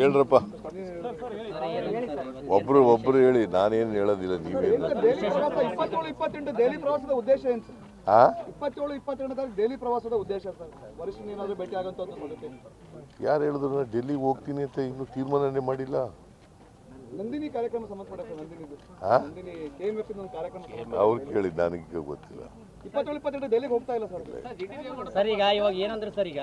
ಹೇಳ್ರಪ್ಪ. ಒಬ್ರು ಒಬ್ರು ಹೇಳಿ ನಾನೇನು ಹೇಳೋದಿಲ್ಲ ನೀವೇನು ಇಪ್ಪತ್ತೆಂಟು ದೆಹಲಿ ಪ್ರವಾಸದ ಉದ್ದೇಶ ಏನು ಸರ್? ಇಪ್ಪತ್ತೇಳು ಇಪ್ಪತ್ತೆಂಟು ತಾರೀಕು ದೆಹಲಿ ಪ್ರವಾಸದ ಉದ್ದೇಶ ಸರ್. ವರಿಷ್ಠ ಏನಾದರೂ ಭೇಟಿ ಮೊದಲೇ ಯಾರು ಹೇಳಿದ್ರು? ನಾನು ಡೆಲ್ಲಿಗೆ ಹೋಗ್ತೀನಿ ಅಂತ ಇನ್ನೂ ತೀರ್ಮಾನನೇ ಮಾಡಿಲ್ಲ. ನಂದಿನಿ ಕಾರ್ಯಕ್ರಮ ಸಂಬಂಧಪಟ್ಟ? ನಂದಿನಿ ಕೆ ಎಂ ಒಂದು ಕಾರ್ಯಕ್ರಮ ಅವ್ರು ಕೇಳಿ ನನಗೆ ಗೊತ್ತಿಲ್ಲ. ಇಪ್ಪತ್ತೇಳು ಇಪ್ಪತ್ತೆಂಟು ಡೆಲ್ಲಿಗೆ ಹೋಗ್ತಾ ಇಲ್ಲ ಸರ್. ಸರ್ ಈಗ ಇವಾಗ ಏನಂದ್ರೆ ಸರ್ ಈಗ?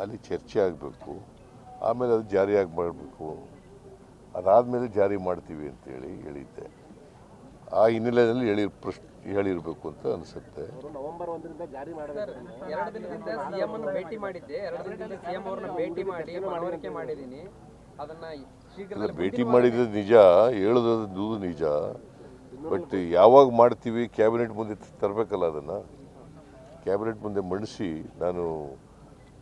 ಅಲ್ಲಿ ಚರ್ಚೆ ಆಗಬೇಕು ಆಮೇಲೆ ಅದು ಜಾರಿಯಾಗಿ ಮಾಡಬೇಕು. ಅದಾದಮೇಲೆ ಜಾರಿ ಮಾಡ್ತೀವಿ ಅಂತೇಳಿ ಹೇಳಿದ್ದೆ. ಆ ಹಿನ್ನೆಲೆಯಲ್ಲಿ ಹೇಳಿ ಪ್ರಶ್ನೆ ಹೇಳಿರಬೇಕು ಅಂತ ಅನಿಸುತ್ತೆ. ಎರಡು ದಿನದಿಂದ ಸಿಎಂ ಅನ್ನು ಭೇಟಿ ಮಾಡಿದ್ದೆ. ಎರಡು ದಿನದಿಂದ ಸಿಎಂ ಅವ್ರನ್ನ ಭೇಟಿ ಮಾಡಿ ಮನವರಿಕೆ ಮಾಡಿದ್ದೀನಿ. ಅದನ್ನ ಇಲ್ಲ ಶೀಘ್ರದಲ್ಲಿ ಭೇಟಿ ಮಾಡಿದ್ದು ನಿಜ ಹೇಳೋದು ನಿಜ. ಬಟ್ ಯಾವಾಗ ಮಾಡ್ತೀವಿ ಕ್ಯಾಬಿನೆಟ್ ಮುಂದೆ ತರಬೇಕಲ್ಲ ಅದನ್ನು. ಕ್ಯಾಬಿನೆಟ್ ಮುಂದೆ ಮಣಿಸಿ ನಾನು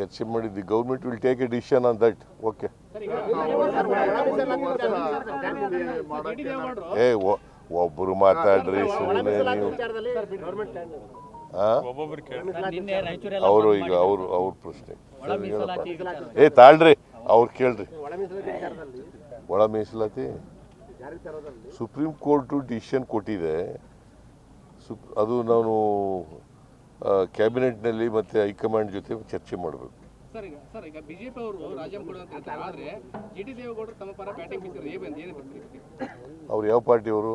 ಚರ್ಚೆ ಮಾಡಿದ್ವಿ. Government will take a decision on that okay ಏ, ಒ- ಒಬ್ರು ಮಾತಾಡ್ರಿ ಸುಮ್ಮನೆ ನೀವು. ಅವರು ಈಗ. ಅವರು, ಅವ್ರ ಪ್ರಶ್ನೆ. ಏ, ತಾಳ್ರಿ, ಅವ್ರು ಕೇಳ್ರಿ. ಒಳ ಮೀಸಲಾತಿ? ಸುಪ್ರೀಂ ಕೋರ್ಟು ಡಿಸಿಷನ್ ಕೊಟ್ಟಿದೆ. ಸುಪ್ ಅದು ನಾನು ಕ್ಯಾಬಿನೆಟ್ನಲ್ಲಿ ಮತ್ತು ಹೈಕಮಾಂಡ್ ಜೊತೆ ಚರ್ಚೆ ಮಾಡಬೇಕು. ಸರ್ ಈಗ ಸರ್ ಈಗ ಬಿಜೆಪಿ ಅವರು ರಾಜಂ ಕೊಡು ಅಂತ ಹೇಳ್ತಾರೆ ಆದ್ರೆ ಜಿ ಟಿ ದೇವೇಗೌಡರು ತಮ್ಮ ಪರ ಬ್ಯಾಟಿಂಗ್ ಬೀಸಿದ್ರೆ ಏನು ಏನು ಅವ್ರು ಯಾವ ಪಾರ್ಟಿಯವರು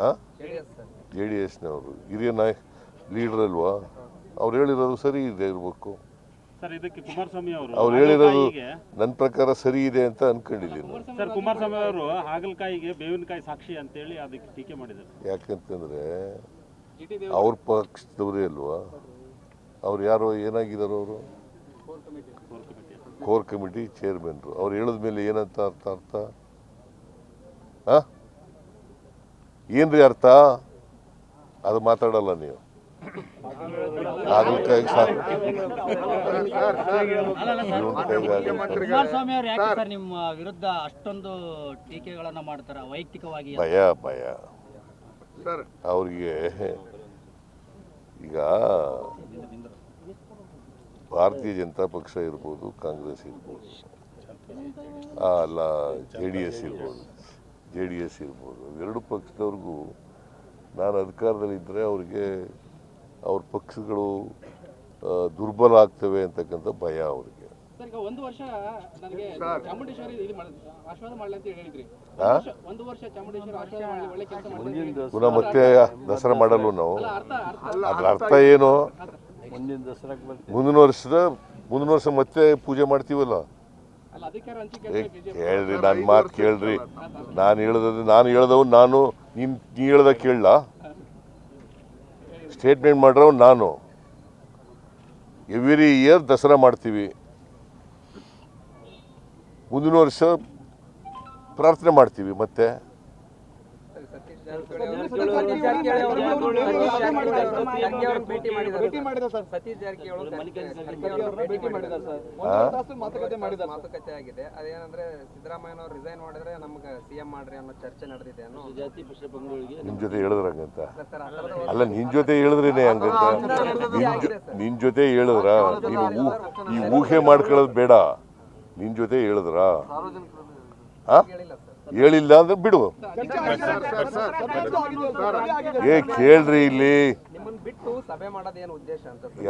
ಹಾಂ ಜೆಡಿಎಸ್ ಸರ್. ಜೆ ಡಿ ಎಸ್ನವರು ಹಿರಿಯ ನಾಯಕ್ ಲೀಡರ್ ಅಲ್ವಾ? ಅವ್ರು ಹೇಳಿರೋದು ಸರಿ ಇದೆ ಇರಬೇಕು. ಸರ್ ಇದಕ್ಕೆ ಕುಮಾರಸ್ವಾಮಿ ಅವರು ಅವ್ರು ಹೇಳಿರೋದು ನನ್ನ ಪ್ರಕಾರ ಸರಿ ಇದೆ ಅಂತ ಅನ್ಕೊಂಡಿದ್ದೀನಿ ಸರ್ ಕುಮಾರಸ್ವಾಮಿ ಅವರು ಹಾಗಲಕಾಯಿಗೆ ಬೇವಿನಕಾಯಿ ಸಾಕ್ಷಿ ಅಂತೇಳಿ ಅದಕ್ಕೆ ಟೀಕೆ ಮಾಡಿದ್ದಾರೆ. ಯಾಕಂತಂದ್ರೆ ಅವ್ರ ಪಕ್ಷದವರೇ ಅಲ್ವಾ? ಅವ್ರು ಯಾರೋ ಏನಾಗಿದ್ದಾರೆ ಅವರು? ಕೋರ್ ಕಮಿಟಿ ಚೇರ್ಮನ್ರು ಅವ್ರು ಹೇಳಿದ ಮೇಲೆ ಏನಂತ ಅರ್ಥ ಅರ್ಥ? ಏನ್ರಿ ಅರ್ಥ? ಅದು ಮಾತಾಡಲ್ಲ ನೀವು. ಹಾಗಲಕಾಯಿ ಸಾ ಸರ್. ಇವ್ನ್ ಅವರು ಯಾಕೆ ಸರ್. ನಿಮ್ಮ ವಿರುದ್ಧ ಅಷ್ಟೊಂದು ಟೀಕೆಗಳನ್ನ ಮಾಡ್ತಾರ ವೈಯಕ್ತಿಕವಾಗಿ ಭಯ ಭಯ. ಅವ್ರಿಗೆ ಈಗ ಭಾರತೀಯ ಜನತಾ ಪಕ್ಷ ಇರ್ಬೋದು, ಕಾಂಗ್ರೆಸ್ ಇರ್ಬೋದು ಅಲ್ಲ, ಜೆ ಡಿ ಎಸ್ ಇರ್ಬೋದು, ಜೆ ಡಿ ಎಸ್ ಇರ್ಬೋದು ಎರಡು ಪಕ್ಷದವ್ರಿಗೂ ನಾನು ಅಧಿಕಾರದಲ್ಲಿದ್ದರೆ ಅವ್ರಿಗೆ ಅವ್ರ ಪಕ್ಷಗಳು ದುರ್ಬಲ ಆಗ್ತವೆ ಅಂತಕ್ಕಂಥ ಭಯ ಅವ್ರಿಗೆ. ಸರ್ ಈಗ ಒಂದು ವರ್ಷ ನನಗೆ ಚಾಮುಂಡೇಶ್ವರಿ ಇದು ಮಾಡಿ ಆಶೀರ್ವಾದ ಮಾಡಲಿ ಅಂತ ಹೇಳಿದ್ರಿ. ಆ? ಒಂದು ವರ್ಷ ಚಾಮುಂಡೇಶ್ವರಿ ಆಶೀರ್ವಾದ ಮಾಡಲಿ ಒಳ್ಳೆ ಕೆಲಸ ಮಾಡಿ ಪುನಃ ಮತ್ತೆ ದಸರಾ ಮಾಡಲ್ವ ನಾವು. ಅರ್ಥ ಅರ್ಥ ಅದ್ರ ಅರ್ಥ ಏನು? ಮುಂದಿನ ವರ್ಷದ ಮುಂದಿನ ವರ್ಷ ಮತ್ತೆ ಪೂಜೆ ಮಾಡ್ತೀವಲ್ಲ? ಕೇಳ್ರಿ ನನ್ನ ಮಾತು ಕೇಳ್ರಿ. ನಾನು ಹೇಳ್ದದು ನಾನು ಹೇಳ್ದವ್ ನಾನು ನೀನು ನೀ ಹೇಳ್ದ ಕೇಳಲ್ಲ ಸ್ಟೇಟ್ಮೆಂಟ್ ಮಾಡ್ರವ್ ನಾನು. ಎವ್ರಿ ಇಯರ್ ದಸರಾ ಮಾಡ್ತೀವಿ. ಮುಂದಿನ ವರ್ಷ ಪ್ರಾರ್ಥನೆ ಮಾಡ್ತೀವಿ ಮತ್ತೆ. ಮಾತುಕತೆ ಮಾಡಿದ ಮಾತುಕತೆ ಆಗಿದೆ ಅದೇನಂದ್ರೆ ರಿಸೈನ್ ಮಾಡಿದ್ರೆ ನಮ್ಗೆ ಸಿಎಂ ಮಾಡ್ರಿ ಅನ್ನೋ ಚರ್ಚೆ ನಿಮ್ಮ ಜೊತೆ ಹೇಳಿದ್ರ ಹಂಗಂತ? ಅಲ್ಲ, ನಿನ್ ಜೊತೆ ಹೇಳಿದ್ರೇನೆ ಹಂಗಂತ? ನಿನ್ ಜೊತೆ ಹೇಳಿದ್ರ, ನೀನು ಈ ಊಹೆ ಮಾಡ್ಕೊಳ್ಳೋದು ಬೇಡ. ನಿನ್ ಜೊತೆ ಹೇಳಿದ್ರ? ಹೇಳಿಲ್ಲ ಅಂದ್ರೆ ಬಿಡು. ಏ ಕೇಳ್ರಿ ಇಲ್ಲಿ.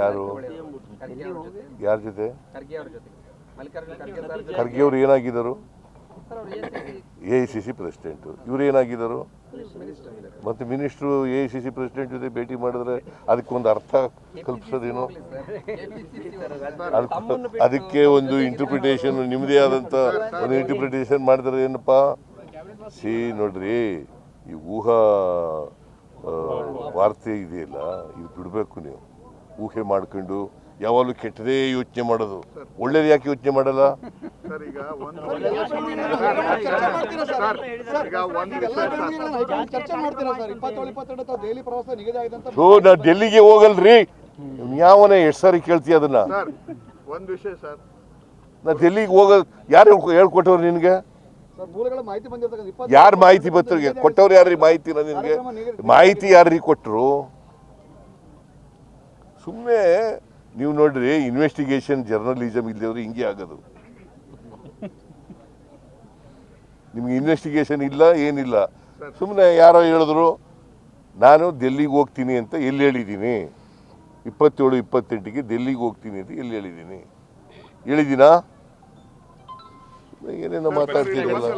ಯಾರು? ಯಾರ ಜೊತೆ? ಖರ್ಗೆ ಅವ್ರ ಏನಾಗಿದ್ದರು? A I C C president. ಇವ್ರು ಏನಾಗಿದ್ದರು? ಮತ್ತೆ minister, A I C C president ಜೊತೆ ಭೇಟಿ ಮಾಡಿದ್ರೆ ಅದಕ್ಕೊಂದು ಅರ್ಥ ಕಲ್ಪಿಸೋದೇನು? ಅದಕ್ಕೆ ಒಂದು ಇಂಟರ್ಪ್ರಿಟೇಷನ್ ನಿಮ್ಮದೇ ಆದಂಥ ಒಂದು ಇಂಟರ್ಪ್ರಿಟೇಷನ್ ಮಾಡಿದ್ರೆ ಏನಪ್ಪ? ಸಿ ನೋಡ್ರಿ, ಈ ಊಹಾ ವಾರ್ತೆ ಇದೆಯಲ್ಲ, ಇದು ಬಿಡಬೇಕು ನೀವು. ಊಹೆ ಮಾಡ್ಕೊಂಡು ಯಾವಾಗಲೂ ಕೆಟ್ಟದೇ ಯೋಚನೆ ಮಾಡೋದು. ಒಳ್ಳೇದು ಯಾಕೆ ಯೋಚನೆ ಮಾಡಲ್ಲ? ಸೊ ನಾ ಡೆಲ್ಲಿಗೆ ಹೋಗಲ್ರಿ. ಯಾವನೇ ಎಷ್ಟು ಸಾರಿ ಕೇಳ್ತಿ ಅದನ್ನ? ಒಂದು ವಿಷಯ ಸರ್. ನಾ ಡೆಲ್ಲಿಗೆ ಹೋಗ ಯಾರು ಹೇಳ್ಕೊ- ಹೇಳ್ಕೊಟ್ಟವ್ರು ನಿನಗೆ? ಯಾರು ಮಾಹಿತಿ ಬರ್ತರಿಗೆ ಕೊಟ್ಟವ್ರು ಯಾರ್ರಿ ಮಾಹಿತಿ ನಿನಗೆ? ಮಾಹಿತಿ ಯಾರ್ರಿ ಕೊಟ್ಟರು ಸುಮ್ಮನೆ ನೀವು ನೋಡ್ರಿ ಇನ್ವೆಸ್ಟಿಗೇಷನ್ ಜರ್ನಲಿಸಮ್ ಇಲ್ಲದವ್ರು ಹಿಂಗೆ ಆಗೋದು. ನಿಮ್ಗೆ ಇನ್ವೆಸ್ಟಿಗೇಷನ್ ಇಲ್ಲ, ಏನಿಲ್ಲ. ಸುಮ್ಮನೆ ಯಾರೋ ಹೇಳಿದ್ರು, ನಾನು ಡೆಲ್ಲಿಗೆ ಹೋಗ್ತೀನಿ ಅಂತ ಎಲ್ಲಿ ಹೇಳಿದ್ದೀನಿ? ಇಪ್ಪತ್ತೇಳು, ಇಪ್ಪತ್ತೆಂಟಿಗೆ ಡೆಲ್ಲಿಗೆ ಹೋಗ್ತೀನಿ ಅಂತ ಎಲ್ಲಿ ಹೇಳಿದ್ದೀನಿ? ಹೇಳಿದ್ದೀನಾ? ಏನೇನೋ ಮಾತಾಡ್ತಿರಲ್ಲ